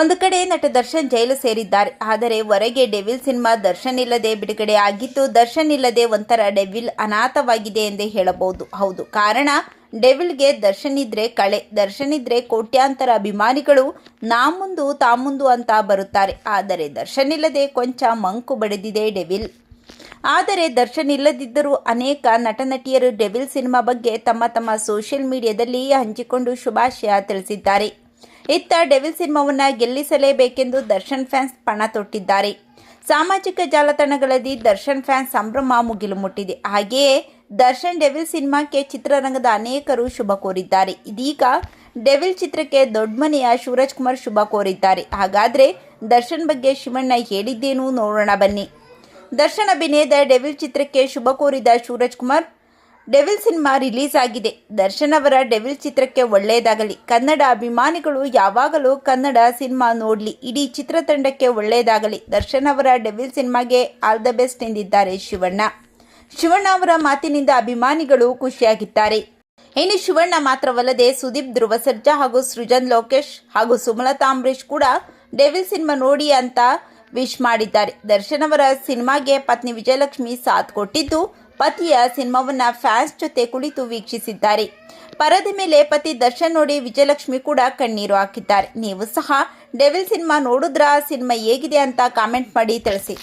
ಒಂದು ಕಡೆ ನಟ ದರ್ಶನ್ ಜೈಲು ಸೇರಿದ್ದಾರೆ. ಆದರೆ ಹೊರಗೆ ಡೆವಿಲ್ ಸಿನಿಮಾ ದರ್ಶನ್ ಇಲ್ಲದೆ ಬಿಡುಗಡೆ ಆಗಿತ್ತು ದರ್ಶನ್ ಇಲ್ಲದೆ ಒಂಥರ ಡೆವಿಲ್ ಅನಾಥವಾಗಿದೆ ಎಂದೇ ಹೇಳಬಹುದು. ಹೌದು, ಕಾರಣ ಡೆವಿಲ್ಗೆ ದರ್ಶನ್ ಇದ್ರೆ ಕಳೆ, ದರ್ಶನ್ ಇದ್ರೆ ಕೋಟ್ಯಾಂತರ ಅಭಿಮಾನಿಗಳು ನಾ ಮುಂದು ತಾ ಮುಂದು ಅಂತ ಬರುತ್ತಾರೆ. ಆದರೆ ದರ್ಶನ್ ಇಲ್ಲದೆ ಕೊಂಚ ಮಂಕು ಬಡಿದಿದೆ ಡೆವಿಲ್. ಆದರೆ ದರ್ಶನ್ ಇಲ್ಲದಿದ್ದರೂ ಅನೇಕ ನಟ ನಟಿಯರು ಡೆವಿಲ್ ಸಿನಿಮಾ ಬಗ್ಗೆ ತಮ್ಮ ತಮ್ಮ ಸೋಷಿಯಲ್ ಮೀಡಿಯಾದಲ್ಲಿ ಹಂಚಿಕೊಂಡು ಶುಭಾಶಯ ತಿಳಿಸಿದ್ದಾರೆ. ಇತ್ತ ಡೆವಿಲ್ ಸಿನಿಮಾವನ್ನು ಗೆಲ್ಲಿಸಲೇಬೇಕೆಂದು ದರ್ಶನ್ ಫ್ಯಾನ್ಸ್ ಪಣ ತೊಟ್ಟಿದ್ದಾರೆ. ಸಾಮಾಜಿಕ ಜಾಲತಾಣಗಳಲ್ಲಿ ದರ್ಶನ್ ಫ್ಯಾನ್ಸ್ ಸಂಭ್ರಮ ಮುಗಿಲು ಮುಟ್ಟಿದೆ. ಹಾಗೆಯೇ ದರ್ಶನ್ ಡೆವಿಲ್ ಸಿನಿಮಾಕ್ಕೆ ಚಿತ್ರರಂಗದ ಅನೇಕರು ಶುಭ ಕೋರಿದ್ದಾರೆ. ಇದೀಗ ಡೆವಿಲ್ ಚಿತ್ರಕ್ಕೆ ದೊಡ್ಡಮನೆಯ ಶಿವರಾಜ್ ಕುಮಾರ್ ಶುಭ ಕೋರಿದ್ದಾರೆ. ಹಾಗಾದ್ರೆ ದರ್ಶನ್ ಬಗ್ಗೆ ಶಿವಣ್ಣ ಹೇಳಿದ್ದೇನು ನೋಡೋಣ ಬನ್ನಿ. ದರ್ಶನ್ ಅಭಿನಯದ ಡೆವಿಲ್ ಚಿತ್ರಕ್ಕೆ ಶುಭ ಕೋರಿದ Shivaraj Kumar Devil cinema release ಆಗಿದೆ. ದರ್ಶನ್ ಅವರ ಡೆವಿಲ್ ಚಿತ್ರಕ್ಕೆ ಒಳ್ಳೆಯದಾಗಲಿ ಕನ್ನಡ ಅಭಿಮಾನಿಗಳು ಯಾವಾಗಲೂ ಕನ್ನಡ ಸಿನಿಮಾ ನೋಡಲಿ. ಇಡೀ ಚಿತ್ರತಂಡಕ್ಕೆ ಒಳ್ಳೆಯದಾಗಲಿ ದರ್ಶನ್ ಅವರ ಡೆವಿಲ್ ಸಿನಿಮಾಗೆ ಆಲ್ ದ ಬೆಸ್ಟ್ ಎಂದಿದ್ದಾರೆ ಶಿವಣ್ಣ. ಶಿವಣ್ಣ ಅವರ ಮಾತಿನಿಂದ ಅಭಿಮಾನಿಗಳು ಖುಷಿಯಾಗಿದ್ದಾರೆ. ಇನ್ನು ಶಿವಣ್ಣ ಮಾತ್ರವಲ್ಲದೆ ಸುದೀಪ್, ಧ್ರುವ ಸರ್ಜಾ ಹಾಗೂ ಸೃಜನ್ ಲೋಕೇಶ್ ಹಾಗೂ ಸುಮಲತಾ ಅಂಬರೀಶ್ ಕೂಡ ಡೆವಿಲ್ ಸಿನಿಮಾ ನೋಡಿ ಅಂತ ವಿಶ್ ಮಾಡಿದ್ದಾರೆ. ದರ್ಶನ್ ಅವರ ಸಿನಿಮಾಗೆ ಪತ್ನಿ ವಿಜಯಲಕ್ಷ್ಮಿ ಸಾಥ್ ಕೊಟ್ಟಿದ್ದು ಪತಿಯ ಸಿನಿಮಾವನ್ನ ಫ್ಯಾನ್ಸ್ ಜೊತೆ ಕುಳಿತು ವೀಕ್ಷಿಸಿದ್ದಾರೆ. ಪರದೆ ಮೇಲೆ ಪತಿ ದರ್ಶನ್ ನೋಡಿ ವಿಜಯಲಕ್ಷ್ಮಿ ಕೂಡ ಕಣ್ಣೀರು ಹಾಕಿದ್ದಾರೆ. ನೀವು ಸಹ ಡೆವಿಲ್ ಸಿನಿಮಾ ನೋಡಿದ್ರ? ಸಿನಿಮಾ ಹೇಗಿದೆ ಅಂತ ಕಾಮೆಂಟ್ ಮಾಡಿ ತಿಳಿಸಿ.